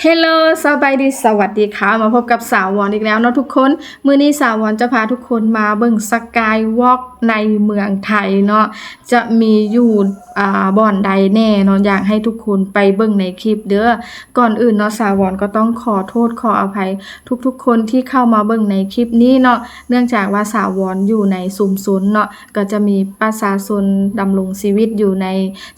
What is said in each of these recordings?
เฮลโลสบายดี สวัสดีค่ะ มาพบกับสาววอนอีกแล้วเนาะทุกคน มือนี้สาววอนจะพาทุกคนมาเบิ่งสกายวอล์กในเมืองไทยเนาะ จะมีอยู่อ่าบ่อนใดแน่เนาะอยากให้ทุกคนไปเบิ่งในคลิปเด้อ ก่อนอื่นเนาะสาววอนก็ต้องขอโทษขออภัย ทุกๆ คนที่เข้ามาเบิ่งในคลิปนี้เนาะ เนื่องจากว่าสาววอนอยู่ในซุมซนเนาะ ก็จะมีประชาชนดำรงชีวิตอยู่ใน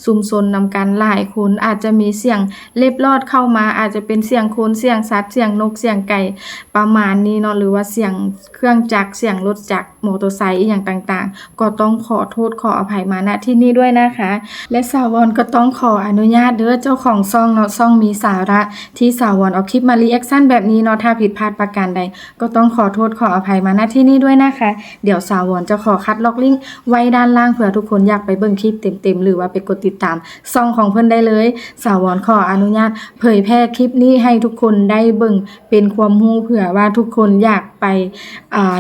ซุมซนนำกันหลายคนอาจจะมีเสียงเล็บลอดเข้ามาอาจจะเป็นเสียงคนเสียงสัตว์เสียงนกเสียงไก่ประมาณนี้เนาะหรือว่าเสียงเครื่องจักรเสียงรถจักรมอเตอร์ไซค์อย่างต่างๆ ก็ต้องขอโทษขออภัยมาณที่นี่ด้วยนะคะ และสาววอนก็ต้องขออนุญาตเด้อเจ้าของซ่องเนาะซ่องมีสาระ ที่สาววอนเอาคลิปมารีแอคชั่นแบบนี้เนาะถ้าผิดพลาดประการใด ก็ต้องขอโทษขออภัยมาณที่นี่ด้วยนะคะ เดี๋ยวสาววอนจะขอคัดล็อกลิงก์ไว้ด้านล่างเผื่อทุกคนอยากไปเบิ่งคลิปเต็มๆ หรือว่าไปกดติดตามซ่องของเพิ่อนได้เลย สาววอนขออนุญาต เผยแพร่คลิปนี้ให้ทุกคนได้เบิ่งเป็นความรู้เผื่อว่าทุกคนอยากไป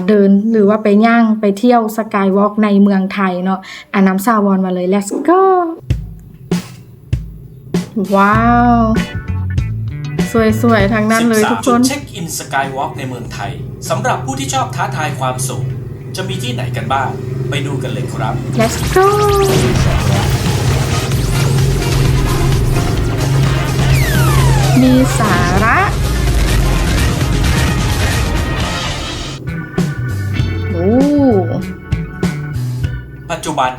เดินหรือว่าไปย่างไปเที่ยวสกายวอล์กในเมืองไทยเนาะอ่านำสาววอนมาเลย let's go ว้าว สวยๆทางนั้นเลยทุก13คจุดนเช็คอินสกายวอล์กในเมืองไทยสำหรับผู้ที่ชอบท้าทายความสูง จะมีที่ไหนกันบ้าง ไปดูกันเลยครับ let's go มีสาระ ปัจจุบัน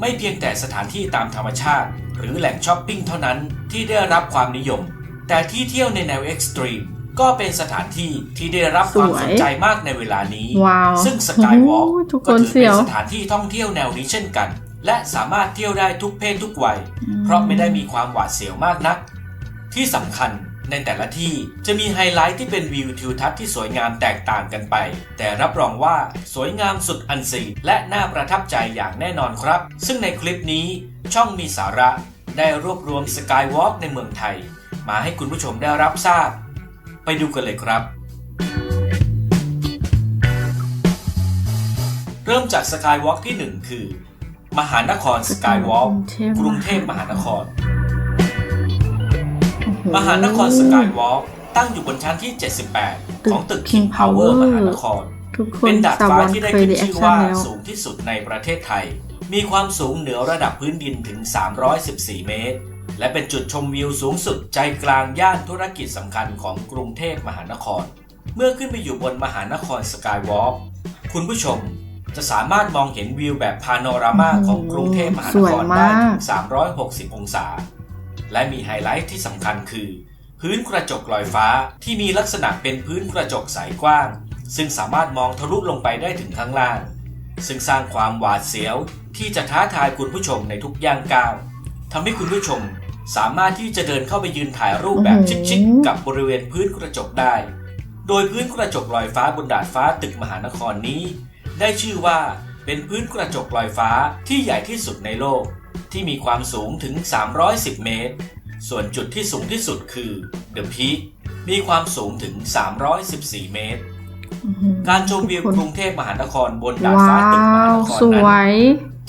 ไม่เพียงแต่สถานที่ตามธรรมชาติ หรือแหล่งช้อปปิ้งเท่านั้นที่ได้รับความนิยม แต่ที่เที่ยวในแนวเอ็กซ์ตรีมก็เป็นสถานที่ที่ได้รับความสวยสนใจมากในเวลานี้ว้าวซึ่งสกายวอล์กโอ้ทุกคนก็ถือเสีเป็ยนวสถานที่ท่องเที่ยวแนวนี้เช่นกัน และสามารถเที่ยวได้ทุกเพศทุกวัย เพราะไม่ได้มีความหวาดเสียวมากนัก ที่สำคัญ ในแต่ละที่จะมีไฮไลท์ที่เป็นวิวทิวทัศน์ที่สวยงามแตกต่างกันไป แต่รับรองว่าสวยงามสุดอันซีและน่าประทับใจอย่างแน่นอนครับ ซึ่งในคลิปนี้ช่องมีสาระได้รวบรวมสกายวอล์กในเมืองไทย มาให้คุณผู้ชมได้รับทราบ ไปดูกันเลยครับ เริ่มจากสกายวอล์กที่ 1 คือ มหานครสกายวอล์กกรุงเทพมหานคร มหานครสกายวอล์กตั้งอยู่บนชั้นที่ 78 ของตึก King Power มหานครทุกคนเป็นดาดสาวฟ้าวอนที่ได้เคยขึ้นรีแอคชื่อชั่นว่าแล้วสูงที่สุดในประเทศไทย มีความสูงเหนือระดับพื้นดินถึง 314 เมตร และเป็นจุดชมวิวสูงสุดใจกลางย่านธุรกิจสำคัญของกรุงเทพมหานคร เมื่อขึ้นไปอยู่บนมหานครสกายวอล์กคุณผู้ชมจะสามารถมองเห็นวิวแบบพาโนรามาของกรุงเทพมหานครได้ถึง360 องศา และมีไฮไลท์ที่สำคัญคือ พื้นกระจกลอยฟ้าที่มีลักษณะเป็นพื้นกระจกใสกว้าง ซึ่งสามารถมองทะลุลงไปได้ถึงข้างล่าง ซึ่งสร้างความหวาดเสียว ที่จะท้าทายคุณผู้ชมในทุกย่างก้าวทำให้คุณผู้ชมสามารถที่จะเดินเข้าไปยืนถ่ายรูปแบบชิคๆกับบริเวณพื้นกระจกได้ โดยพื้นกระจกลอยฟ้าบนดาดฟ้าตึกมหานครนี้ ได้ชื่อว่าเป็นพื้นกระจกลอยฟ้าที่ใหญ่ที่สุดในโลก ที่มีความสูงถึง 310 เมตร ส่วนจุดที่สูงที่สุดคือ The Peak มีความสูงถึง 314 เมตร การชมวิวกรุงเทพมหานครบนดาดว้าฟ้าตึกมหานวครสวนั้นย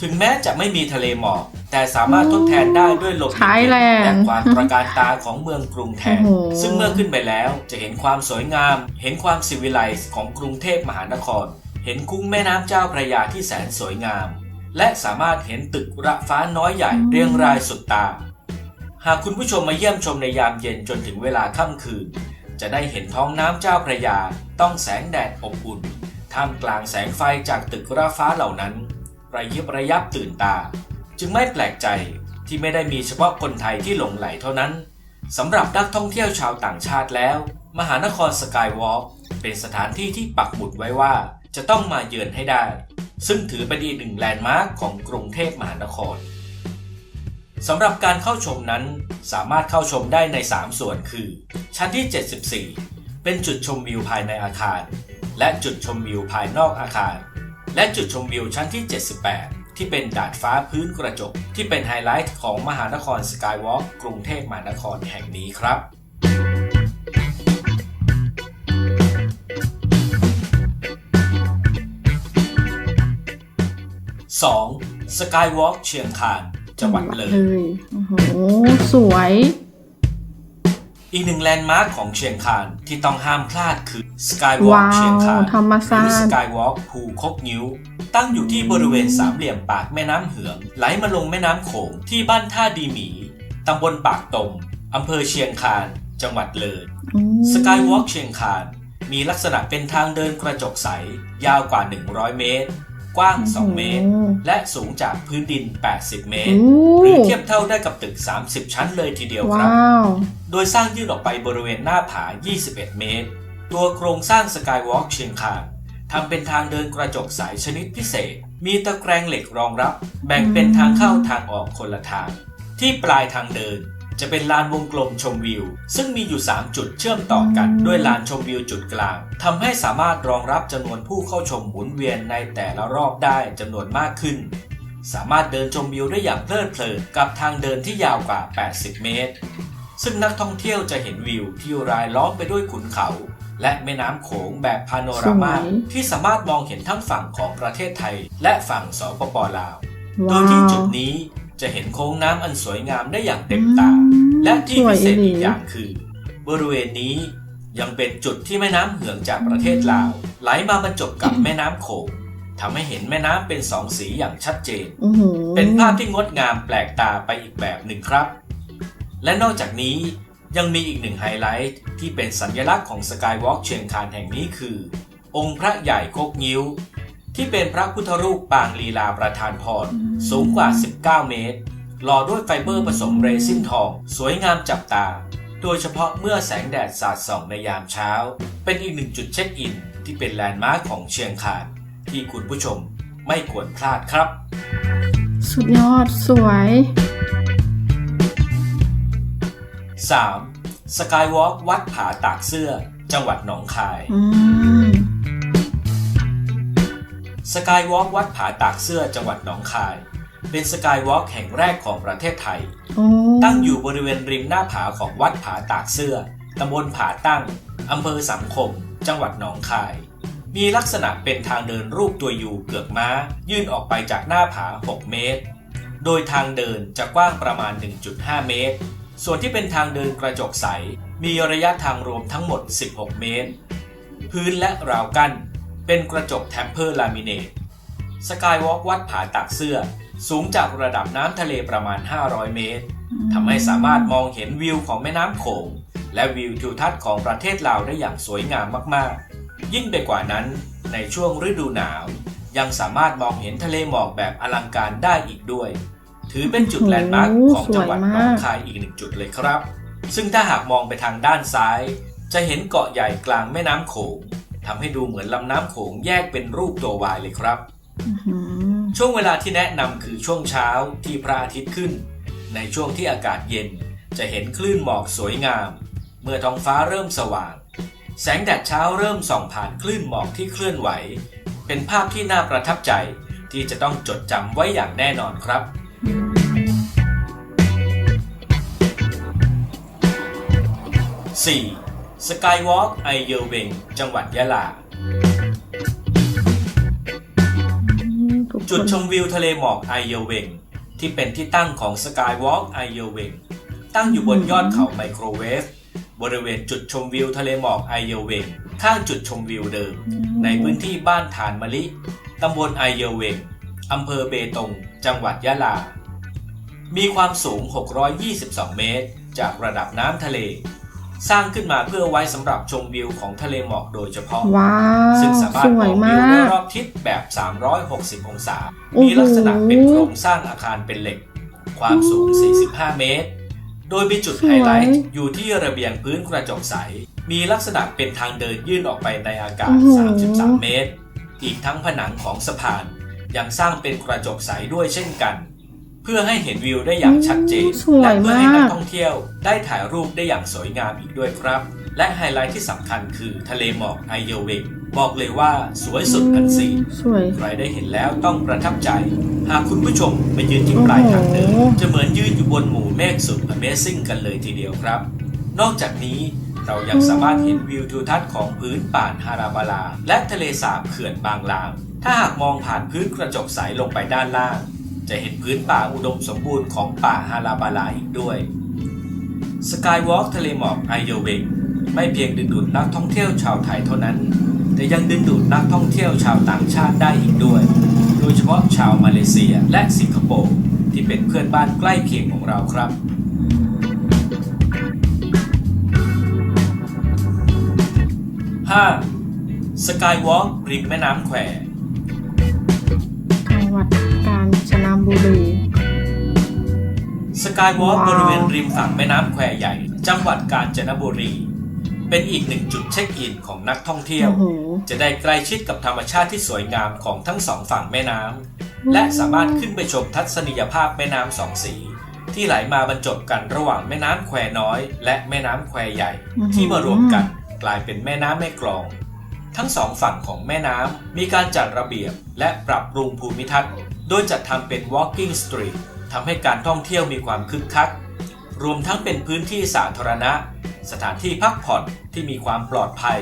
ถึงแม้จะไม่มีทะเลหมอก แต่สามารถทดแทนได้ด้วยลมใช้แรงและความตระการตาของเมืองกรุงแทนโอ้โหซึ่งเมื่อขึ้นไปแล้วจะเห็นความสวยงาม เห็นความสิวิไลซ์ของกรุงเทพมหานคร เห็นคุ้งแม่น้ำเจ้าพระยาที่แสนสวยงาม และสามารถเห็นตึกระฟ้าน้อยใหญ่เรียงรายสุดตา หากคุณผู้ชมมาเยี่ยมชมในยามเย็นจนถึงเวลาค่ำคืน จะได้เห็นท้องน้ำเจ้าพระยา ต้องแสงแดดอบอุ่น ท่ามกลางแสงไฟจากตึกระฟ้าเหล่านั้น ระยิบระยับตื่นตา จึงไม่แปลกใจที่ไม่ได้มีเฉพาะคนไทยที่หลงไหลเท่านั้นสำหรับนักท่องเที่ยวชาวต่างชาติแล้ว มหานครสกายวอล์กเป็นสถานที่ที่ปักหมุดไว้ว่า จะต้องมาเยือนให้ได้ ซึ่งถือเป็นอีกหนึ่งแลนด์มาร์คของกรุงเทพมหานครสำหรับการเข้าชมนั้นสามารถเข้าชมได้ใน 3 ส่วนคือ ชั้นที่ 74 เป็นจุดชมวิวภายในอาคาร และจุดชมวิวภายนอกอาคาร และจุดชมวิวชั้นที่ 78 ที่เป็นดาดฟ้าพื้นกระจก ที่เป็นไฮไลท์ของมหานครสกายวอล์กกรุงเทพมหานครแห่งนี้ครับ 2. Skywalk เชียงคานจังหวัดเลยโอ้โห สวย อีกหนึ่งแลนด์มาร์คของเชียงคานที่ต้องห้ามพลาดคือ Skywalk ว้าเชียงวคานธรรมหรือศาสตร์ Skywalk ภูคกงิ้ว ตั้งอยู่ที่บริเวณสามเหลี่ยมปากแม่น้ำเหือง ไหลมาลงแม่น้ำโขงที่บ้านท่าดีหมีตำบลปากตมอำเภอเชียงคานจังหวัดเลยอืม Skywalk เชียงคานมีลักษณะเป็นทางเดินกระจกใส ยาวกว่า 100 เมตร กว้าง 2 เมตร และสูงจากพื้นดิน 80 เมตรโอ้หรือเทียบเท่าได้กับตึก 30 ชั้นเลยทีเดียวครับว้าวโดยสร้างยื่นออกไปบริเวณหน้าผา 21 เมตร ตัวโครงสร้างสกายวอล์กเชียงคานทำเป็นทางเดินกระจกใสชนิดพิเศษ มีตะแกรงเหล็กรองรับ แบ่งเป็นทางเข้าทางออกคนละทาง ที่ปลายทางเดิน จะเป็นลานวงกลมชมวิว ซึ่งมีอยู่ 3 จุดเชื่อมต่อกันด้วยลานชมวิวจุดกลางทำให้สามารถรองรับจำนวนผู้เข้าชมหมุนเวียนในแต่ละรอบได้จำนวนมากขึ้น สามารถเดินชมวิวได้อย่างเพลิดเพลินกับทางเดินที่ยาวกว่า 80 เมตร ซึ่งนักท่องเที่ยวจะเห็นวิวที่รายล้อมไปด้วยขุนเขา และแม่น้ำโขงแบบพาโนรามาสวยที่สามารถมองเห็นทั้งฝั่งของประเทศไทย และฝั่งสปปลาว โดว้ายที่วจุดนี้ จะเห็นโค้งน้ำอันสวยงามได้อย่างเต็มตาอืมและที่สวยพิเศษอีหลีอีกอย่างคือ บริเวณนี้ยังเป็นจุดที่แม่น้ำเหืองจากประเทศลาว ไหลมาบรรจบกับแม่น้ำโขงทำให้เห็นแม่น้ำเป็นสองสีอย่างชัดเจนอื้อหือเป็นภาพที่งดงามแปลกตาไปอีกแบบหนึ่งครับ และนอกจากนี้ยังมีอีกหนึ่งไฮไลท์ที่เป็นสัญลักษณ์ของสกายวอล์กเชียงคานแห่งนี้คือ องค์พระใหญ่โคกงิ้ว ที่เป็นพระพุทธรูปปางลีลาประธานพร สูงกว่า 19 เมตร หล่อด้วยไฟเบอร์ผสมเรซินทอง สวยงามจับตา โดยเฉพาะเมื่อแสงแดดสาดส่องในยามเช้า เป็นอีกหนึ่งจุดเช็คอิน ที่เป็นแลนด์มาร์คของเชียงคาน ที่คุณผู้ชมไม่ควรพลาดครับ สุดยอดสวย 3. สกายวอล์กวัดผาตากเสื้อ จังหวัดหนองคายอืม สกายวอล์กวัดผาตากเสื้อจังหวัดหนองคาย เป็นสกายวอล์กแห่งแรกของประเทศไทยโอ้ตั้งอยู่บริเวณริมหน้าผาของวัดผาตากเสื้อตำบลผาตั้งอำเภอสังคม จังหวัดหนองคาย มีลักษณะเป็นทางเดินรูปตัวยูเกือกม้า ยื่นออกไปจากหน้าผา 6 เมตร โดยทางเดินจะกว้างประมาณ 1.5 เมตร ส่วนที่เป็นทางเดินกระจกใส มีระยะทางรวมทั้งหมด 16 เมตร พื้นและราวกั้น เป็นกระจกแทมเพอร์ลามิเนตสกายวอล์กวัดผาตากเสื้อ สูงจากระดับน้ำทะเลประมาณ 500 เมตรทำให้สามารถมองเห็นวิวของแม่น้ำโขง และวิวทิวทัศน์ของประเทศลาวได้อย่างสวยงามมากๆ ยิ่งไปกว่านั้น ในช่วงฤดูหนาว ยังสามารถมองเห็นทะเลหมอกแบบอลังการได้อีกด้วย ถือเป็นจุดแลนด์มาร์คของจังหวัดหนองคายอีกหนึ่งจุดเลยครับ ซึ่งถ้าหากมองไปทางด้านซ้าย จะเห็นเกาะใหญ่กลางแม่น้ำโขง ทำให้ดูเหมือนลำน้ำโขงแยกเป็นรูปตัววายเลยครับอื้อหือช่วงเวลาที่แนะนำคือช่วงเช้าที่พระอาทิตย์ขึ้น ในช่วงที่อากาศเย็นจะเห็นคลื่นหมอกสวยงาม เมื่อท้องฟ้าเริ่มสว่าง แสงแดดเช้าเริ่มส่องผ่านคลื่นหมอกที่เคลื่อนไหว เป็นภาพที่น่าประทับใจที่จะต้องจดจำไว้อย่างแน่นอนครับ 4. Skywalk ไอเยอเวงจังหวัดยะลาทุกคนจุดชมวิวทะเลหมอกไอเยเวงที่เป็นที่ตั้งของ Skywalk ไอเยเวงตั้งอยู่บนยอดเขาไมโครเวฟบริเวณจุดชมวิวทะเลหมอกไอเยเวงข้างจุดชมวิวเดิม ในพื้นที่บ้านฐานมะลิ ตำบลไอเยเวงอำเภอเบตง จังหวัดยะลา มีความสูง 622 เมตร จากระดับน้ำทะเล สร้างขึ้นมาเพื่อไว้สำหรับชมวิวของทะเลหมอกโดยเฉพาะ ว้าวซึ่งสามารสถมวอยงวิมาวได้กรอบทิศแบบ 360 องศา โอ้โห มีลักษณะเป็นโครงสร้างอาคารเป็นเหล็ก ความสูง 45 เมตร โดยมีจุดสวยไฮไลท์อยู่ที่ระเบียงพื้นกระจกใส มีลักษณะเป็นทางเดินยื่นออกไปในอากาศ33 เมตร อีกทั้งผนังของสะพานยังสร้างเป็นกระจกใสด้วยเช่นกัน เพื่อให้เห็นวิวได้อย่างชัดเจนสวยและเพื่อให้นักมากท่องเที่ยวได้ถ่ายรูปได้อย่างสวยงามอีกด้วยครับ และไฮไลท์ที่สำคัญคือทะเลหมอกไอเยเวงบอกเลยว่าสวยสุดอันซีนสวยใครได้เห็นแล้วต้องประทับใจ หากคุณผู้ชมไปยืนที่ปลายทางเดินโอ้โหจะเหมือนยืนอยู่บนหมู่เมฆสุด Amazing กันเลยทีเดียวครับ นอกจากนี้เรายังสามารถเห็นวิวทิวทัศน์ของพื้นป่านฮาราบาลา และทะเลสาบเขื่อนบางลาง ถ้าหากมองผ่านพื้นกระจกใสลงไปด้านล่าง จะเห็นพื้นป่าอุดมสมบูรณ์ของป่าฮาราบาลาอีกด้วย สกายวอล์กทะเลหมอกไอเดลเวงไม่เพียงดึงดูดนักท่องเที่ยวชาวไทยเท่านั้น แต่ยังดึงดูดนักท่องเที่ยวชาวต่างชาติได้อีกด้วย โดยเฉพาะชาวมาเลเซียและสิงคโปร์ที่เป็นเพื่อนบ้านใกล้เคียงของเราครับ 5. สกายวอล์กริมแม่น้ำแคว บุรีสกายวอล์กว้าวบริเวณริมฝั่งแม่น้ำแควใหญ่ จังหวัดกาญจนบุรี เป็นอีกหนึ่งจุดเช็คอินของนักท่องเที่ยวโอ้โหจะได้ใกล้ชิดกับธรรมชาติที่สวยงามของทั้งสองฝั่งแม่น้ำและสามารถขึ้นไปชมทัศนียภาพแม่น้ำสองสี ที่ไหลมาบรรจบกันระหว่างแม่น้ำแควน้อย และแม่น้ำแควใหญ่ ที่มารวมกันกลายเป็นแม่น้ำแม่กลอง ทั้งสองฝั่งของแม่น้ำมีการจัดระเบียบและปรับปรุงภูมิทัศน์ โดยจัดทำเป็น walking street ทำให้การท่องเที่ยวมีความคึกคัก รวมทั้งเป็นพื้นที่สาธารณะ สถานที่พักผ่อนที่มีความปลอดภัย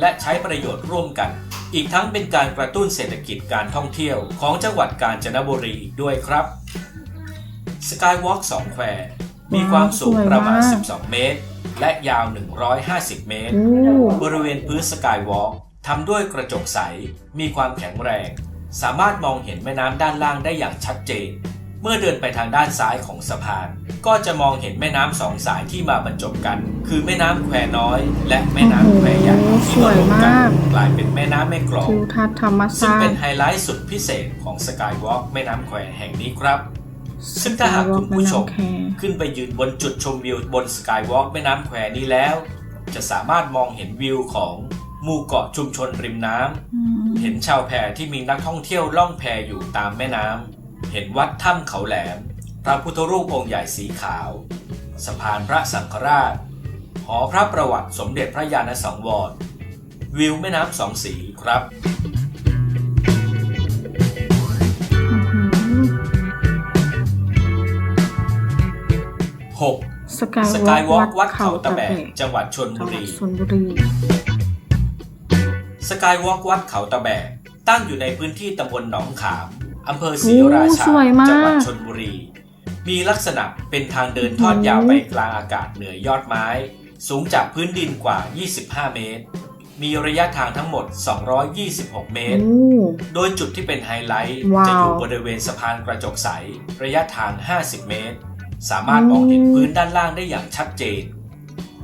และใช้ประโยชน์ร่วมกัน อีกทั้งเป็นการกระตุ้นเศรษฐกิจการท่องเที่ยวของจังหวัดกาญจนบุรีอีกด้วยครับ Skywalk สองแควมีความสูงประมาณ 12 เมตร และยาว 150 เมตรโอ้บริเวณพื้นสกายวอล์กทำด้วยกระจกใส มีความแข็งแรง สามารถมองเห็นแม่น้ำด้านล่างได้อย่างชัดเจน เมื่อเดินไปทางด้านซ้ายของสะพาน ก็จะมองเห็นแม่น้ำสองสายที่มาบรรจบกัน คือแม่น้ำแควน้อย และแม่น้ำแควใหญ่ที่มารวมกันกลายเป็นแม่น้ำแม่กลองทิวทัศน์ธรรมซึ่งชาเป็ตินไฮไลท์สุดพิเศษของสกายวอล์กแม่น้ำแควแห่งนี้ครับซึ่งถ้าหากคุณผู้ชมขึ้นไปยืนบนจุดชมวิวบนสกายวอล์กแม่น้ำแควนี้แล้ว จะสามารถมองเห็นวิวของ หมู่เกาะชุมชนริมน้ำอืมเห็นชาวแพที่มีนักท่องเที่ยวล่องแพอยู่ตามแม่น้ำ เห็นวัดถ้ำเขาแหลม พระพุทธรูปองค์ใหญ่สีขาว สะพานพระสังฆราช หอพระประวัติสมเด็จพระยาณสังวร วิวแม่น้ำสองสีครับอื้อหือ 6. สกายสกายวอล์กวัดเขาตะแบกจังหวัดชนจับุงหวัดรีชลบุรี สกายวอล์กวัดเขาตะแบก ตั้งอยู่ในพื้นที่ตำบลหนองขามอำเภอศรีราชาโอ้สวยมากจังหวัดชนบุรี มีลักษณะเป็นทางเดินทอดยาวไปกลางอากาศเหนือยอดไม้ สูงจากพื้นดินกว่า 25 เมตร มีระยะทางทั้งหมด 226 เมตรโอ้โดยจุดที่เป็นไฮไลท์ว้าวจะอยู่บริเวณสะพานกระจกใส ระยะทาง 50 เมตร สามารถมองเห็นพื้นด้านล่างได้อย่างชัดเจน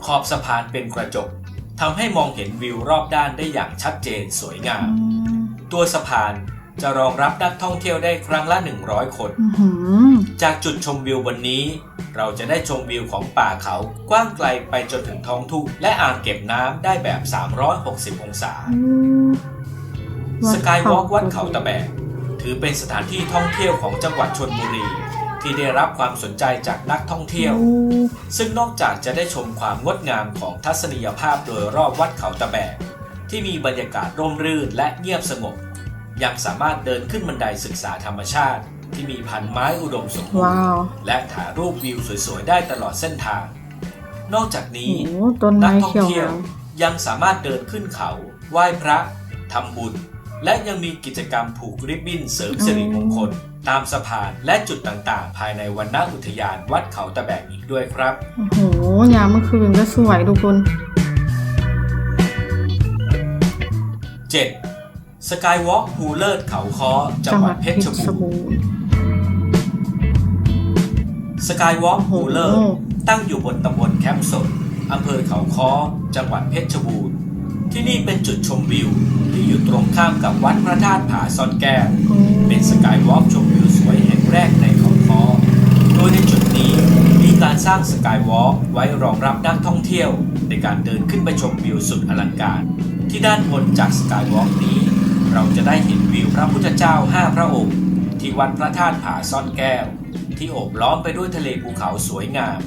ขอบสะพานเป็นกระจก ทำให้มองเห็นวิวรอบด้านได้อย่างชัดเจนสวยงามอืมตัวสะพานจะรองรับนักท่องเที่ยวได้ครั้งละ 100 คนอื้อหือจากจุดชมวิวบนนี้ เราจะได้ชมวิวของป่าเขากว้างไกลไปจนถึงท้องทุ่งและอ่างเก็บน้ำได้แบบ 360 องศาอืมสกายวอล์กวัดเขาตะแบกถือเป็นสถานที่ท่องเที่ยวของจังหวัดชนบุรี ที่ได้รับความสนใจจากนักท่องเที่ยวโอ้ซึ่งนอกจากจะได้ชมความงดงามของทัศนียภาพโดยรอบวัดเขาตะแบก ที่มีบรรยากาศร่มรื่นและเงียบสงบ ยังสามารถเดินขึ้นบันไดศึกษาธรรมชาติ ที่มีพันไม้อุดมสมบูรว้าณ์วและถ่ายรูปวิวสวยๆ ได้ตลอดเส้นทาง นอกจากโอ้นี้ต้นนัไม้ท่องเขียวเที่ยวงามยังสามารถเดินขึ้นเขา ไหว้พระทำบุญ และยังมีกิจกรรมผูกริบบิ้นเสริมสิริมงคล ตามสะพานและจุดต่างๆ ภายในวันณอุทยานวัดเขาตะแบกอีกด้วยครับ โอ้โห ยามเมื่อคืนก็สวยทุกคน 7. สกายวอล์กภูเลิศเขาค้อจังหวัดเพชรบูรณ์บูรณ์สกายวอล์กภูเลิศโอ้โหตั้งอยู่บนตำบลแคมป์สนอำเภอเขาค้อจังหวัดเพชรบูรณ์ ที่นี่เป็นจุดชมวิว ที่อยู่ตรงข้ามกับวัดพระธาตุผาซ่อนแก้วโอ้เป็นสกายวอล์กชมวิวสวยแห่งแรกในเขาค้อโดยในจุดนี้มีการสร้างสกายวอล์กไว้รองรับนักท่องเที่ยว ในการเดินขึ้นไปชมวิวสุดอลังการ ที่ด้านบนจากสกายวอล์กนี้ เราจะได้เห็นวิวพระพุทธเจ้าห้าพระองค์ ที่วัดพระธาตุผาซ่อนแก้ว ที่โอบล้อมไปด้วยทะเลภูเขาสวยงาม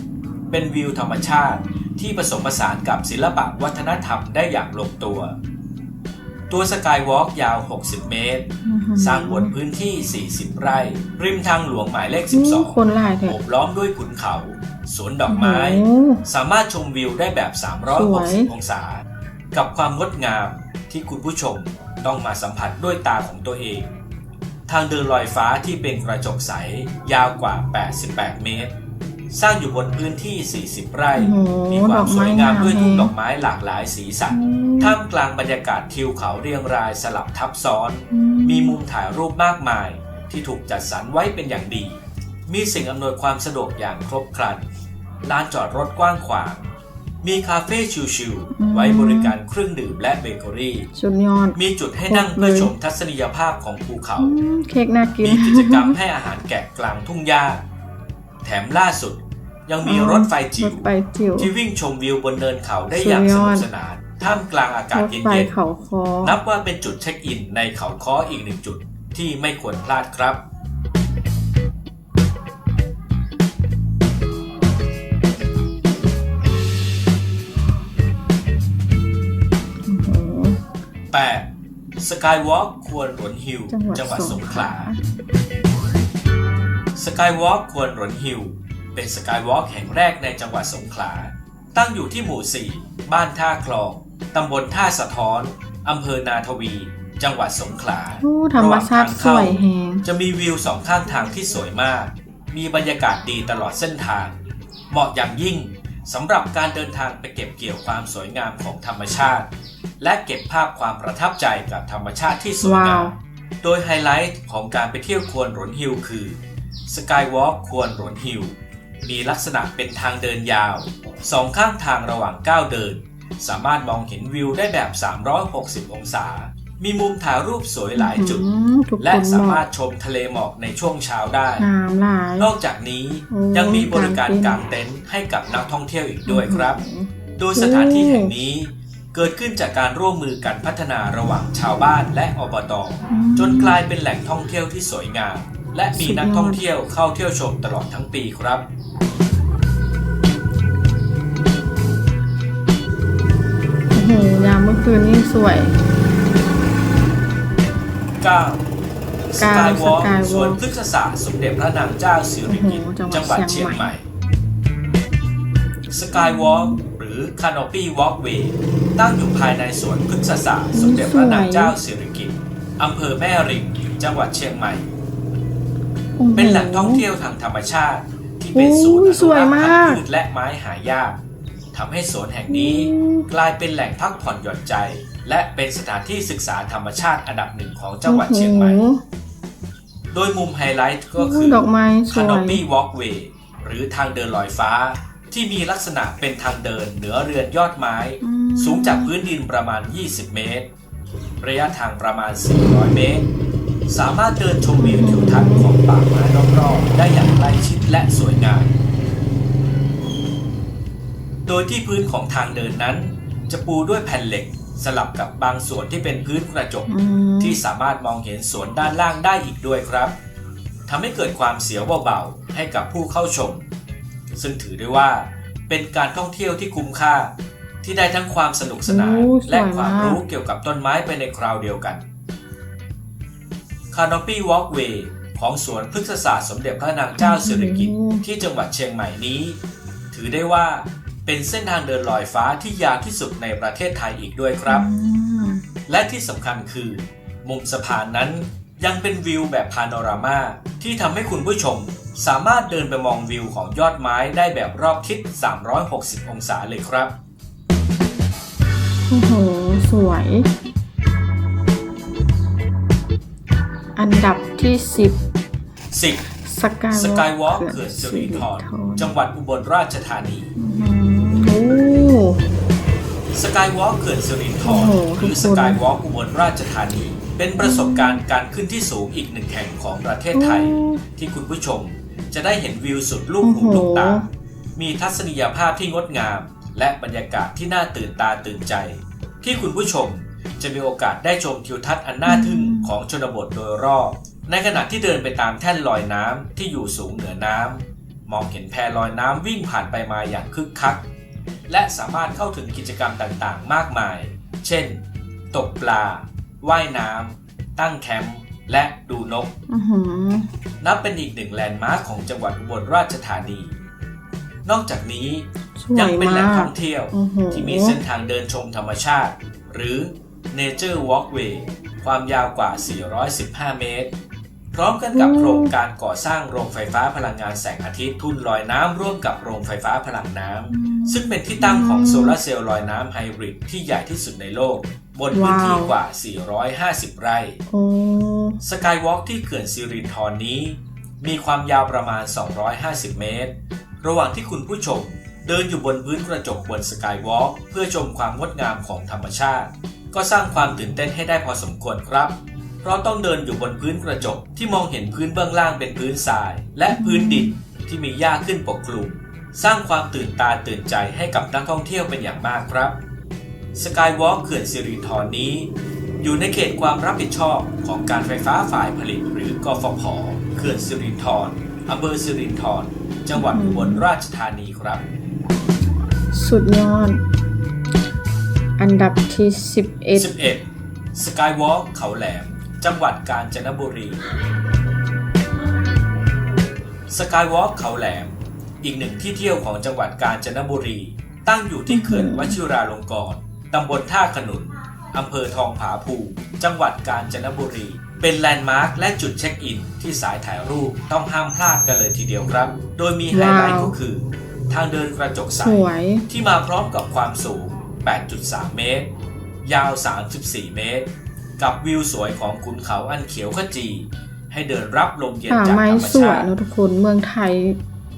เป็นวิวธรรมชาติ ที่ผสมผสานกับศิลปะวัฒนธรรมได้อย่างลงตัว ตัวสกายวอล์กยาว 60 เมตรอื้อหือสร้างบนพื้นที่ 40 ไร่ ริมทางหลวงหมายเลขอู้คน12หลายแท้โอบล้อมด้วยขุนเขา สวนดอกไม้โอ้สามารถชมวิวได้แบบสวย360 องศา กับความงดงามที่คุณผู้ชมต้องมาสัมผัสด้วยตาของตัวเอง ทางเดินลอยฟ้าที่เป็นกระจกใสยาวกว่า 88 เมตร สร้างอยู่บนพื้นที่ 40 ไร่ โอ้โหมีความสวยงามดอกไม้งามด้วยทุ่งแฮะดอกไม้หลากหลายสีสันอืม ท่ามกลางบรรยากาศทิวเขาเรียงรายสลับทับซ้อน อืมีมุมถ่ายรูปมากมาย ที่ถูกจัดสรรไว้เป็นอย่างดี มีสิ่งอำนวยความสะดวกอย่างครบครัน ลานจอดรถกว้างขวาง มีคาเฟ่ชิลๆไว้บริการเครื่องดื่มและเบเกอรี่ สุดยอด มีจุดให้นั่งเพื่อชมทัศนียภาพของภูเขา อืมเค้กน่ากิน มีกิจกรรมให้อาหารแกะกลางทุ่งหญ้า แถมล่าสุด ยังมีรถไฟจิ๋รวถไฟจิ๋วที่วิ่งชมวิวบนเนินเขาได้อย่างสุสดยอนุดกสนาน ท่ามกลางอาการศถเย็ไฟนเขาคอๆนับว่าเป็นจุดเช็คอินในเขาค้ออีกหนึ่งจุดที่ไม่ควรพลาดครับโอ้โห 8. Skywalk ควรหลวนฮิลจังหวัดสสงงขขลาลา Skywalk ควรหลวนฮิล เป็นสกายวอล์กแห่งแรกในจังหวัดสงขลา ตั้งอยู่ที่หมู่ 4 บ้านท่าคลอง ตำบลท่าสะท้อน อำเภอนาทวี จังหวัดสงขลาโอ้ธรรมชาติสวยแฮงจะมีวิวสองข้างทางที่สวยมาก มีบรรยากาศดีตลอดเส้นทาง เหมาะอย่างยิ่งสำหรับการเดินทางไปเก็บเกี่ยวความสวยงามของธรรมชาติ และเก็บภาพความประทับใจกับธรรมชาติที่สวยงาม โดยไฮไลท์ของการไปเที่ยวควนหลนฮิลคือสกายวอล์กควนหลนฮิล มีลักษณะเป็นทางเดินยาวสองข้างทางระหว่างก้าวเดิน สามารถมองเห็นวิวได้แบบ 360 องศา มีมุมถ่ายรูปสวยหลายจุดอืมทุกและคนสาเหมารมาะถชมทะเลหมอกในช่วงเช้าได้งามหลายนอกจากนี้โอ้ยังมีบริการกางกางเต็เต็นนท์ท์ให้กับนักท่องเที่ยวอีกด้วยครับอืมโดยสถานที่แห่งนี้เกิดขึ้นจากการร่วมมือกันพัฒนาระหว่างชาวบ้านและอบต จนกลายเป็นแหล่งท่องเที่ยวที่สวยงาม และมีนักท่องเที่ยวเข้าเที่ยวชมตลอดทั้งปีครับโอ้โหยามเมื่อคืนนี่สวย 9. สกายวอล์ก Skywalk สวนพฤกษศาสตร์สมเด็จพระนางเจ้าสิริกิติ์โอ้โหจัจังงหหวัวัดดเชีเชียยงงใหใหม่ม่ สกายวอล์กหรือ Canopy Walkway ตั้งอยู่ภายในสวนพฤกษศาสตร์สมเด็จพระนางเจ้าสิริกิติ์อำเภอแม่ริมจังหวัดเชียงใหม่โอ้โเป็นแหล่งท่องเที่ยวทางธรรมชาติ ที่เป็นศูนย์อโอ้ยสนุวยรักษ์มาพันกธุ์พืชและไม้หายากทำให้สวนแห่งนี้อืมกลายเป็นแหล่งพักผ่อนหย่อนใจ และเป็นสถานที่ศึกษาธรรมชาติอันดับหนึ่งของจังหวัดเชียงใหม่โอ้โโดยมุมไฮไลท์ก็คือดอกไม้สวย Canopy Walkway หรือทางเดินลอยฟ้า ที่มีลักษณะเป็นทางเดินเหนือเรือนยอดไม้อืมสูงจากพื้นดินประมาณ 20 เมตร ระยะทางประมาณ 400 เมตร สามารถเดินชมวิวทิวทัศน์ของป่าไม้รอบๆได้อย่างใกล้ชิดและสวยงาม โดยที่พื้นของทางเดินนั้น จะปูด้วยแผ่นเหล็กสลับกับบางส่วนที่เป็นพื้นกระจกอืมที่สามารถมองเห็นสวนด้านล่างได้อีกด้วยครับทำให้เกิดความเสียวเบาๆให้กับผู้เข้าชม ซึ่งถือได้ว่าเป็นการท่องเที่ยวที่คุ้มค่าที่ได้ทั้งความสนุกสนานโอ้สวยและความมากรู้เกี่ยวกับต้นไม้ไปในคราวเดียวกัน Canopy Walkway ของสวนพฤกษศาสตร์สมเด็จพระนางเจ้าสิริกิติ์ที่จังหวัดเชียงใหม่นี้ ถือได้ว่าเป็นเส้นทางเดินลอยฟ้าที่ยาวที่สุดในประเทศไทยอีกด้วยครับอืมและที่สำคัญคือ มุมสะพานนั้นยังเป็นวิวแบบพาโนรามาที่ทำให้คุณผู้ชมสามารถเดินไปมองวิวของยอดไม้ได้แบบรอบทิศ 360 องศาเลยครับ โอ้โห สวย อันดับที่สิบ 10. สกายสกายวอล์กเขื่อนสิรินธรจังหวัดอุบลราชธานี โอ้ สกายวอล์กเขื่อนสิรินธโอ้รโหหรือทุกคน สกายวอล์กอุบลราชธานี เป็นประสบการณ์การขึ้นที่สูงอีกหนึ่งแห่งของประเทศไทย ที่คุณผู้ชมจะได้เห็นวิวสุดลูกหูโอ้โหลูกตา มีทัศนียภาพที่งดงาม และบรรยากาศที่น่าตื่นตาตื่นใจ ที่คุณผู้ชม จะมีโอกาสได้ชมทิวทัศน์อันน่าทึ่งของชนบทโดยรอบ ในขณะที่เดินไปตามแท่นลอยน้ำที่อยู่สูงเหนือน้ำมองเห็นแพลอยน้ำวิ่งผ่านไปมาอย่างคึกคัก และสามารถเข้าถึงกิจกรรมต่างๆ มากมาย เช่น ตกปลา ว่ายน้ำตั้งแคมป์และดูนกอื้อหือนับเป็นอีกหนึ่งแลนด์มาร์คของจังหวัดอุบลราชธานี นอกจากนี้สวยังยเป็นแหล่งมาท่กองเที่ยวโอ้โหที่มีเส้นทางเดินชมธรรมชาติ หรือ Nature Walkway ความยาวกว่า 415 เมตร พร้อมกันกับอืมโครงการก่อสร้างโรงไฟฟ้าพลังงานแสงอาทิตย์ทุนลอยน้ำร่วมกับโรงไฟฟ้าพลังน้ำซึ่งเป็นที่ตั้งของโซลาร์เซลล์ลอยน้ำไฮบริดที่ใหญ่ที่สุดในโลก บนพื้นที่กว่า 450 ไร่โอ้สกายวอล์กที่เขื่อนสิรินธรนี้ มีความยาวประมาณ 250 เมตร ระหว่างที่คุณผู้ชมเดินอยู่บนพื้นกระจกบนสกายวอล์กเพื่อชมความงดงามของธรรมชาติ ก็สร้างความตื่นเต้นให้ได้พอสมควรครับ เพราะต้องเดินอยู่บนพื้นกระจกที่มองเห็นพื้นเบื้องล่างเป็นพื้นทราย และพื้นดินที่มีหญ้าขึ้นปกคลุม สร้างความตื่นตาตื่นใจให้กับนักท่องเที่ยวเป็นอย่างมากครับสกายวอล์กเขื่อนสิรินธรนี้ อยู่ในเขตความรับผิดชอบของการไฟฟ้าฝ่ายผลิตหรือกฟผเขื่อนสิรินธรอำเภอสิรินธรจังหวัดอุบลราชธานีครับ สุดยอด อันดับที่สิบเอ็ด11สกายวอล์กเขาแหลม จังหวัดกาญจนบุรีสกายวอล์กเขาแหลม อีกหนึ่งที่เที่ยวของจังหวัดกาญจนบุรี ตั้งอยู่ที่เขื่อนวชิราลงกรณ์ตำบลท่าขนุนอำเภอทองผาภูมิจังหวัดกาญจนบุรี เป็นแลนด์มาร์คและจุดเช็คอิน ที่สายถ่ายรูปต้องห้ามพลาดกันเลยทีเดียวครับ โดยมีไฮไลท์ก็คือ ทางเดินกระจกใสสวยที่มาพร้อมกับความสูง 8.3 เมตร ยาว 34 เมตร กับวิวสวยของขุนเขาอันเขียวขจี ให้เดินรับลมเย็นป่าจากไม้ธรรมสวยชาติเนอะทุกคนเมืองไทย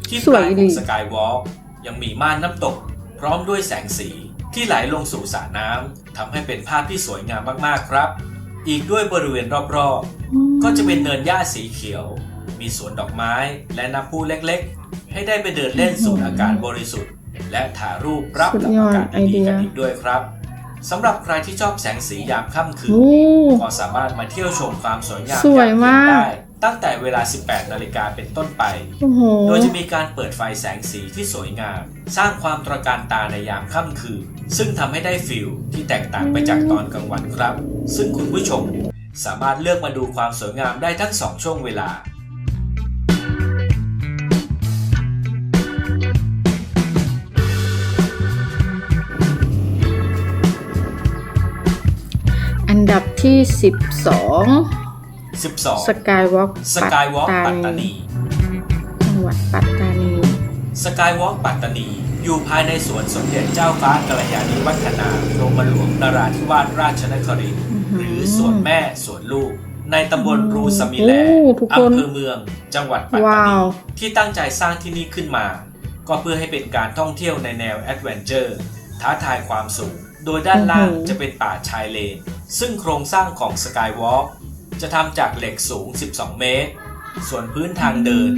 ที่สปวยลายดีของสกายวอล์กยังมีม่านน้ำตก พร้อมด้วยแสงสีที่ไหลลงสู่สระน้ำทำให้เป็นภาพที่สวยงามมากๆครับ อีกด้วยบริเวณรอบๆ ก็จะเป็นเนินหญ้าสีเขียว มีสวนดอกไม้และน้ำพุเล็กๆ ให้ได้ไปเดินเล่นสูดอากาศบริสุทธิ์ และถ่ายรูปรับกับอากาศดีๆกันอีกด้วยครับสำหรับใครที่ชอบแสงสียามค่ำคืนโอ้ก็สามารถมาเที่ยวชมความสวยงามสวยมากได้ตั้งแต่เวลา 18 นาฬิกาเป็นต้นไปโอ้โหโดยจะมีการเปิดไฟแสงสีที่สวยงาม สร้างความตระการตาในยามค่ำคืน ซึ่งทำให้ได้ฟิลที่แตกต่างไปจากตอนกลางวันครับ ซึ่งคุณผู้ชม สามารถเลือกมาดูความสวยงามได้ทั้งสองช่วงเวลา ที่สิบสอง12สกายวอล์กสกายวอล์กปัตตานี จังหวัดปัตตานีสกายวอล์กปัตตานี อยู่ภายในสวนสมเด็จเจ้าฟ้ากัลยาณิวัฒนากรมหลวงนราธิวาสราชนครินทร์อื้อหือหรือสวนแม่สวนลูก ในตำบลรูสมิแลโอ้ทุกคน อำเภอเมือง จังหวัดปัตตาว้านี ว ที่ตั้งใจสร้างที่นี่ขึ้นมา ก็เพื่อให้เป็นการท่องเที่ยวในแนวแอดเวนเจอร์ท้าทายความสูง โดยด้านล่างโอ้โหจะเป็นป่าชายเลน ซึ่งโครงสร้างของสกายวอล์กจะทำจากเหล็กสูง 12 เมตร ส่วนพื้นทางเดิน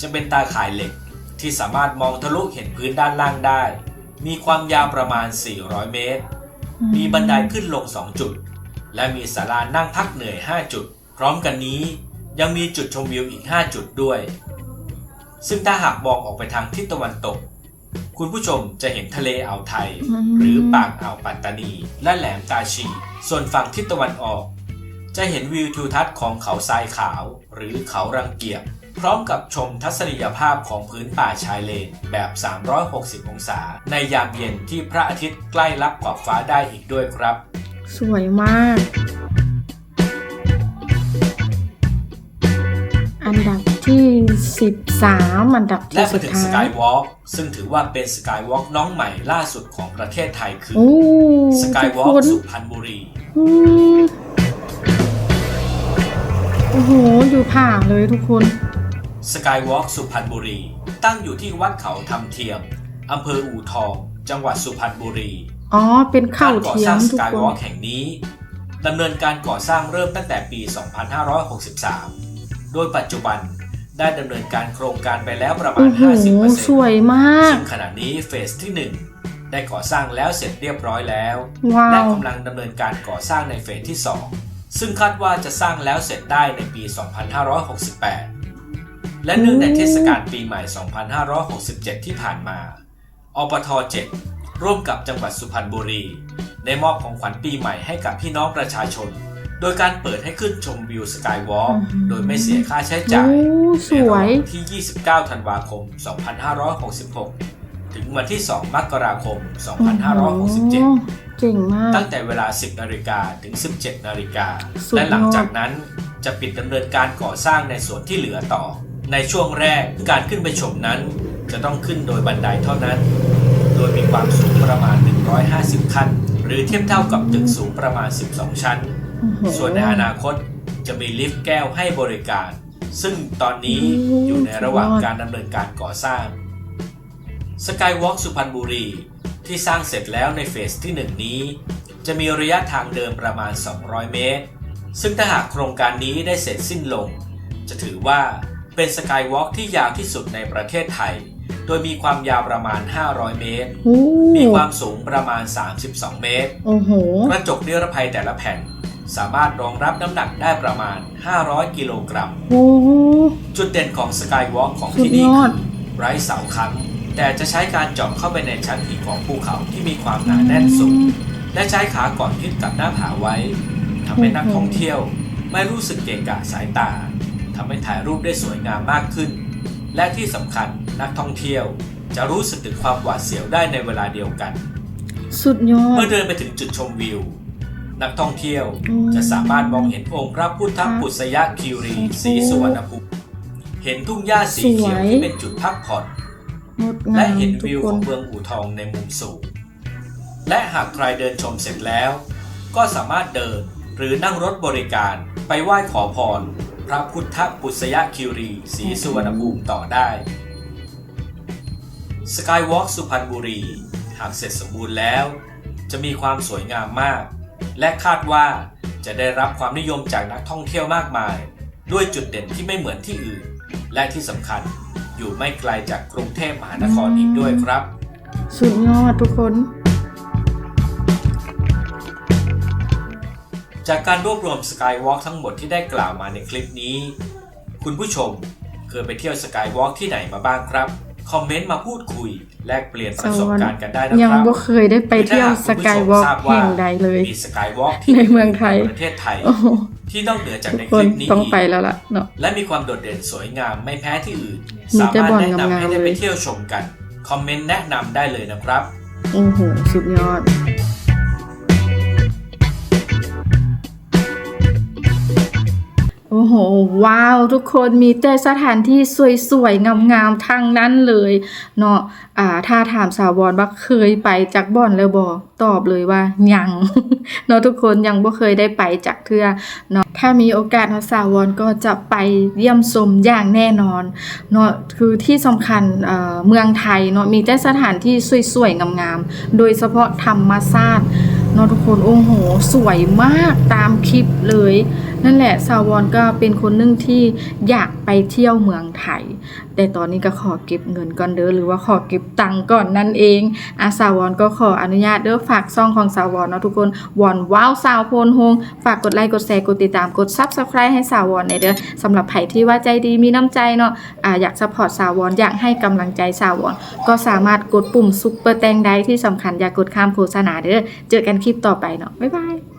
จะเป็นตาข่ายเหล็กที่สามารถมองทะลุเห็นพื้นด้านล่างได้ มีความยาวประมาณ 400 เมตร มีบันไดขึ้นลง 2 จุด และมีศาลานั่งพักเหนื่อย 5 จุด พร้อมกันนี้ยังมีจุดชมวิวอีก 5 จุดด้วย ซึ่งถ้าหากมองออกไปทางทิศตะวันตก คุณผู้ชมจะเห็นทะเลอ่าวไทย หรือปากอ่าวปัตตานี และแหลมตาชี ส่วนฝั่งทิศตะวันออก จะเห็นวิวทิวทัศน์ของเขาทรายขาว หรือเขารังเกียจพร้อมกับชมทัศนียภาพของพื้นป่าชายเลนแบบ 360 องศา ในยามเย็นที่พระอาทิตย์ใกล้ลับขอบฟ้าได้อีกด้วยครับ สวยมาก อันดับที่สิบสามอันดับและที่สุมาดถึงท้าสกายยวอล์กซึ่งถือว่าเป็นสกายวอล์กน้องใหม่ล่าสุดของประเทศไทยคือ โอ้สกายวอทุล์คกนสุพรรณบุรีอืม โอ้โหอยู่ผ่าเลยทุกคน สกายวอล์กสุพรรณบุรี ตั้งอยู่ที่วัดเขาทำเทียมอำเภออู่ทอง จังหวัดสุพรรณบุรี อ๋อ เป็นข้าวก่อเทีสยร้ามงสทุกกายควอนล์กแห่งนี้ดำเนินการก่อสร้างเริ่มตั้งแต่ปี 2563 โดยปัจจุบันได้ดำเนินการโครงการไปแล้วประมาโอ้ณโหสวย50%มากซึ่งขณะนี้เฟสที่ 1 ได้ก่อสร้างแล้วเสร็จเรียบร้อยแล้วว้าและวกำลังดำเนินการก่อสร้างในเฟสที่ 2 ซึ่งคาดว่าจะสร้างแล้วเสร็จได้ในปี 2568 และเนื่องในเทศกาลปีใหม่ 2567 ที่ผ่านมา อปท 7 ร่วมกับจังหวัดสุพรรณบุรี ได้มอบของขวัญปีใหม่ให้กับพี่น้องประชาชน โดยการเปิดให้ขึ้นชมวิวสกายวอล์กอือหือโดยไม่เสียค่าใช้จ่ายโอ้สในวระหยว่างที่ 29 ธันวาคม 2566 ถึงวันที่ 2 มกราคมโอ้เจ๋งมาก2567ตั้งแต่เวลา 10 นาฬิกาถึง 17 นาฬิกาสุดยอดและหลังจากนั้นจะปิดดำเนินการก่อสร้างในส่วนที่เหลือต่อ ในช่วงแรกการขึ้นไปชมนั้น จะต้องขึ้นโดยบันไดเท่านั้น โดยมีความสูงประมาณ 150 ขั้น หรือเทียบเท่ากับตึกสูงประมาณ 12 ชั้นโอ้โหส่วนในอนาคตจะมีลิฟต์แก้วให้บริการ ซึ่งตอนนี้โอ้อยู่ในระหว่างสุดยอดการดำเนินการก่อสร้าง สกายวอล์กสุพรรณบุรี ที่สร้างเสร็จแล้วในเฟสที่ 1 นี้ จะมีระยะทางเดินประมาณ 200 เมตร ซึ่งถ้าหากโครงการนี้ได้เสร็จสิ้นลง จะถือว่าเป็นสกายวอล์กที่ยาวที่สุดในประเทศไทย โดยมีความยาวประมาณ 500 เมตรโอ้มีความสูงประมาณ 32 เมตรโอ้โหกระจกนิรภัยแต่ละแผ่นสามารถรองรับน้ำหนักได้ประมาณ 500 กิโลกรัมโอ้จุดเด่นของสกายวอล์กของสุดที่นี่ยอคืดอไร้เสาค้ำ แต่จะใช้การเจาะเข้าไปในชั้นหินของภูเขาที่มีความหนาแน่นสูง และใช้ขาก่อนยึดกับหน้าผาไว้ทำให้นักท่องเที่ยว ไม่รู้สึกเกะกะสายตาทำให้ถ่ายรูปได้สวยงามมากขึ้น และที่สำคัญนักท่องเที่ยวจะรู้สึกถึงความหวาดเสียวได้ในเวลาเดียวกัน สุดยอด เมื่อเดินไปถึงจุดชมวิว นักท่องเที่ยวอืมจะสามารถมองเห็นองค์พระพุทธปุษยคีรีโอ้โหศรีสุวรรณภูมิเห็นทุ่งหญ้าสีเขียวสวยที่เป็นจุดพักผ่อน งดงาและเห็นวิวของเมืองอู่ทองในมุมสูง และหากใครเดินชมเสร็จแล้ว ก็สามารถเดินหรือนั่งรถบริการไปไหว้ขอพร พระพุทธปุษยคีรีศรีสุวรรณภูมิต่อได้สกายวอล์กสุพรรณบุรี หากเสร็จสมบูรณ์แล้ว จะมีความสวยงามมาก และคาดว่าจะได้รับความนิยมจากนักท่องเที่ยวมากมาย ด้วยจุดเด่นที่ไม่เหมือนที่อื่น และที่สำคัญ อยู่ไม่ไกลจากกรุงเทพมหานครอีกด้วยครับ สุดยอดทุกคน จากการรวบรวมสกายวอล์กทั้งหมดที่ได้กล่าวมาในคลิปนี้ คุณผู้ชมเคยไปเที่ยวสกายวอล์กที่ไหนมาบ้างครับ คอมเมนต์มาพูดคุย แลกเปลี่ยนประสบการณ์กันได้นะยังครับบ่เคยได้ไปเที่ยวสกายวอล์กแห่งใดเลยมีสกายวอล์กที่ในเมืองไทยประเทศไทยโอ้โห ที่นอกเหนือจากทุในกคคนลิปนี้ต้องไปแล้วล่ะเนาะและมีความโดดเด่นสวยงามไม่แพ้ที่อื่นมีสาแต่มารถบ่อนแนะนำให้งามๆได้ไปเลยเที่ยวชมกัน คอมเมนต์แนะนำได้เลยนะครับ โอ้โห สุดยอด โอ้โห ว้าว ทุกคนมีแต่สถานที่สวยๆ งามๆทั้งนั้นเลยเนาะอ่าถ้าถามสาวรว่าเคยไปจากบ่อนแล้วบ่ตอบเลยว่ายังเนาะทุกคนยังบ่เคยได้ไปจากเทือเนาะถ้ามีโอกาสเนาะสาวรก็จะไปเยี่ยมชมอย่างแน่นอนเนาะคือที่สำคัญเอ่อเมืองไทยเนาะมีแต่สถานที่สวยๆ งามๆ โดยเฉพาะธรรมชาติ เนาะทุกคนโอ้โห สวยมากตามคลิปเลย นั่นแหละสาวอนก็เป็นคนหนึ่งที่อยากไปเที่ยวเมืองไทย แต่ตอนนี้ก็ขอเก็บเงินก่อนเด้อหรือว่าขอเก็บตังค์ก่อนนั่นเองอาสาวรก็ขออนุญาตเด้อฝากซองของสาวรเนาะทุกคนวอนว้าวสาวโพนโฮงฝากกดไลค์กดแชร์กดติดตามกด Subscribe ให้สาวรในเด้อสำหรับใครที่ว่าใจดีมีน้ำใจเนาะอ่าอยากสปอร์ตสาวรอยากให้กำลังใจสาวรก็สามารถกดปุ่มซุปเปอร์แตงได้ที่สำคัญอย่ากกดข้ามโฆษณาเด้อเจอกันคลิปต่อไปเนาะบ๊ายบาย